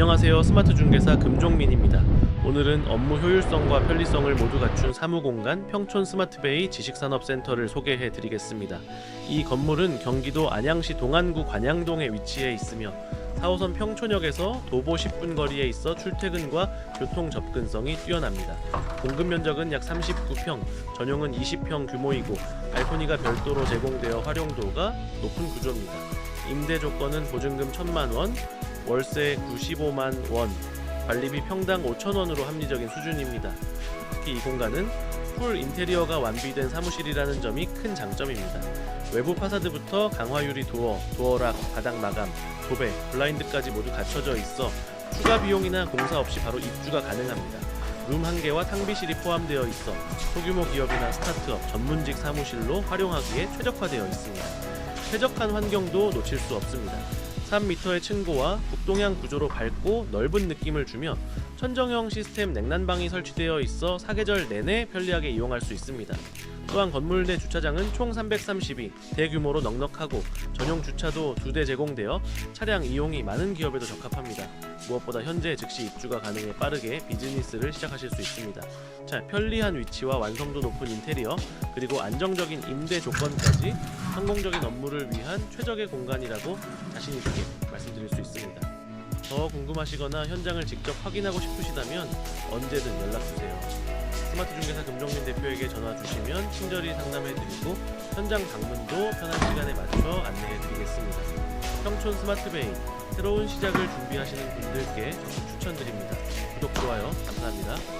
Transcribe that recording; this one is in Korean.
안녕하세요. 스마트 중개사 금종민입니다. 오늘은 업무 효율성과 편리성을 모두 갖춘 사무공간 평촌 스마트베이 지식산업센터를 소개해 드리겠습니다. 이 건물은 경기도 안양시 동안구 관양동에 위치해 있으며 4호선 평촌역에서 도보 10분 거리에 있어 출퇴근과 교통 접근성이 뛰어납니다. 공급 면적은 약 39평, 전용은 20평 규모이고 발코니가 별도로 제공되어 활용도가 높은 구조입니다. 임대 조건은 보증금 1천만 원, 월세 95만 원, 관리비 평당 5천 원으로 합리적인 수준입니다. 특히 이 공간은 풀 인테리어가 완비된 사무실이라는 점이 큰 장점입니다. 외부 파사드부터 강화유리 도어, 도어락, 바닥 마감, 도배, 블라인드까지 모두 갖춰져 있어 추가 비용이나 공사 없이 바로 입주가 가능합니다. 룸 한 개와 탕비실이 포함되어 있어 소규모 기업이나 스타트업, 전문직 사무실로 활용하기에 최적화되어 있습니다. 쾌적한 환경도 놓칠 수 없습니다. 3m의 층고와 북동향 구조로 밝고 넓은 느낌을 주며 천정형 시스템 냉난방이 설치되어 있어 사계절 내내 편리하게 이용할 수 있습니다. 또한 건물 내 주차장은 총 332, 대규모로 넉넉하고 전용 주차도 두 대 제공되어 차량 이용이 많은 기업에도 적합합니다. 무엇보다 현재 즉시 입주가 가능해 빠르게 비즈니스를 시작하실 수 있습니다. 자, 편리한 위치와 완성도 높은 인테리어, 그리고 안정적인 임대 조건까지 성공적인 업무를 위한 최적의 공간이라고 자신 있게 말씀드릴 수 있습니다. 더 궁금하시거나 현장을 직접 확인하고 싶으시다면 언제든 연락 주세요. 스마트 중개사 금종민 대표에게 전화 주시면 친절히 상담해 드리고 현장 방문도 편한 시간에 맞춰 안내해 드리겠습니다. 평촌 스마트베이 새로운 시작을 준비하시는 분들께 추천드립니다. 구독 좋아요 감사합니다.